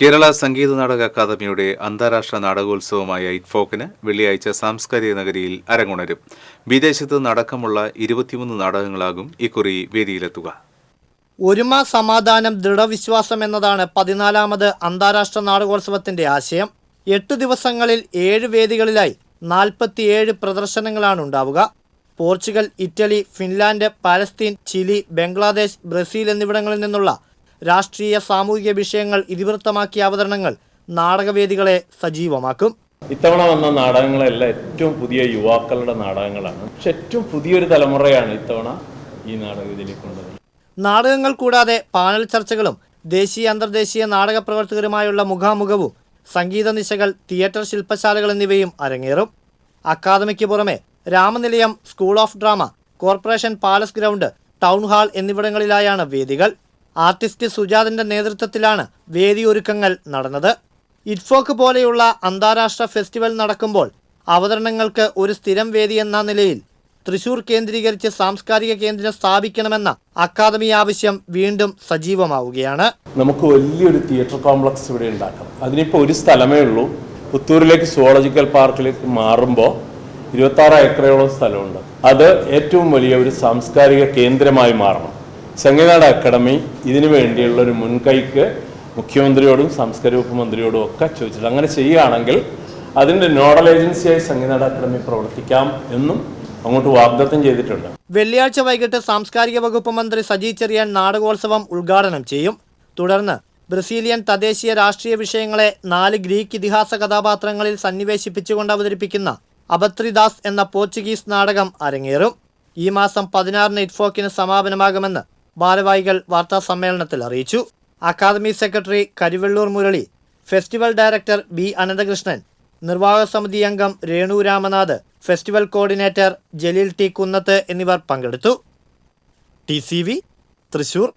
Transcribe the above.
കേരള സംഗീത നാടക അക്കാദമിയുടെ അന്താരാഷ്ട്ര നാടകോത്സവമായ ഇറ്റ്ഫോക്കിന് വെള്ളിയാഴ്ച സാംസ്കാരിക നഗരിയിൽ അരങ്ങുണരും. വിദേശത്ത് നടക്കമുള്ള ഇരുപത്തിമൂന്ന് നാടകങ്ങളാകും ഇക്കുറി വേദിയിലെത്തുക. ഒരുമ സമാധാനം ദൃഢവിശ്വാസം എന്നതാണ് പതിനാലാമത് അന്താരാഷ്ട്ര നാടകോത്സവത്തിന്റെ ആശയം. എട്ട് ദിവസങ്ങളിൽ ഏഴ് വേദികളിലായി നാൽപ്പത്തിയേഴ് പ്രദർശനങ്ങളാണ് ഉണ്ടാവുക. Portugal Italy Finland Palestine Chile Bangladesh Brazil എന്നിവിടങ്ങളിൽ നിന്നുള്ള രാഷ്ട്രീയ സാമൂഹിക വിഷയങ്ങൾ ഇതിവൃത്തമാക്കിയ അവതരണങ്ങൾ നാടകവേദികളെ സജീവമാക്കും. ഇത്തവണ വന്ന നാടകങ്ങളെല്ലാം ഏറ്റവും പുതിയ യുവാക്കളുടെ നാടകങ്ങളാണ്. പക്ഷെ ഏറ്റവും പുതിയൊരു തലമുറയാണ് ഇത്തവണ ഈ നാടകവേദിയിലേക്ക് കൊണ്ടുവരുന്നത് നാടകങ്ങൾ കൂടാതെ പാനൽ ചർച്ചകളും ദേശീയ അന്തർദേശീയ നാടക പ്രവർത്തകരുമായുള്ള മുഖാമുഖവും സംഗീത നിശകൾ തിയേറ്റർ ശില്പശാലകൾ എന്നിവയും അരങ്ങേറും. അക്കാദമിക്ക് പുറമെ Ramanilayam school of drama corporation palace ground town hall എന്നിവിടങ്ങളിലായാണ് വേദികൾ. ആർട്ടിസ്റ്റ് സുജാതിന്റെ നേതൃത്വത്തിലാണ് വേദിയൊരുക്കങ്ങൾ നടന്നത്. ഇറ്റ്ഫോക്ക് പോലെയുള്ള അന്താരാഷ്ട്ര ഫെസ്റ്റിവൽ നടക്കുമ്പോൾ അവതരണങ്ങൾക്ക് ഒരു സ്ഥിരം വേദി എന്ന നിലയിൽ തൃശൂർ കേന്ദ്രീകരിച്ച് സാംസ്കാരിക കേന്ദ്രം സ്ഥാപിക്കണമെന്ന അക്കാദമി ആവശ്യം വീണ്ടും സജീവമാവുകയാണ്. നമുക്ക് വലിയൊരു തിയേറ്റർ കോംപ്ലക്സ് ഇവിടെ ഉണ്ടാക്കാം. അതിനിപ്പോൾ ഒരു സ്ഥലമേ ഉള്ളൂ. പുത്തൂരിലേക്ക് സുവോളജിക്കൽ പാർക്കിലേക്ക് മാറുമ്പോൾ ഇരുപത്താറ് ഏക്കറയോളം സ്ഥലമുണ്ട്. അത് ഏറ്റവും വലിയ ഒരു സാംസ്കാരിക കേന്ദ്രമായി മാറണം. സംഗീതനാട അക്കാഡമി ഇതിനു വേണ്ടിയുള്ള ഒരു മുൻകൈക്ക് മുഖ്യമന്ത്രിയോടും സംസ്കാര വകുപ്പ് മന്ത്രിയോടും ഒക്കെ ചോദിച്ചിട്ടുണ്ട് അങ്ങനെ ചെയ്യുകയാണെങ്കിൽ അതിന്റെ നോഡൽ ഏജൻസിയായി ചെങ്ങനാട് അക്കാദമി പ്രവർത്തിക്കാം എന്നും അങ്ങോട്ട് വാഗ്ദത്തം ചെയ്തിട്ടുണ്ട്. വെള്ളിയാഴ്ച വൈകിട്ട് സാംസ്കാരിക വകുപ്പ് മന്ത്രി സജി ചെറിയാൻ നാടകോത്സവം ഉദ്ഘാടനം ചെയ്യും. തുടർന്ന് ബ്രസീലിയൻ തദ്ദേശീയ രാഷ്ട്രീയ വിഷയങ്ങളെ നാല് ഗ്രീക്ക് ഇതിഹാസ കഥാപാത്രങ്ങളിൽ സന്നിവേശിപ്പിച്ചുകൊണ്ട് അവതരിപ്പിക്കുന്ന അബത്രിദാസ് എന്ന പോർച്ചുഗീസ് നാടകം അരങ്ങേറും. ഈ മാസം പതിനാറിന് ഇറ്റ്ഫോക്കിന് സമാപനമാകുമെന്ന് ഭാരവാഹികൾ വാർത്താ സമ്മേളനത്തിൽ അറിയിച്ചു. Academy secretary Karivellur Murali festival director B Ananthakrishnan നിർവാഹക സമിതി അംഗം Renu Ramanath festival coordinator Jaleel T Kunnath എന്നിവർ പങ്കെടുത്തു. ടി തൃശൂർ.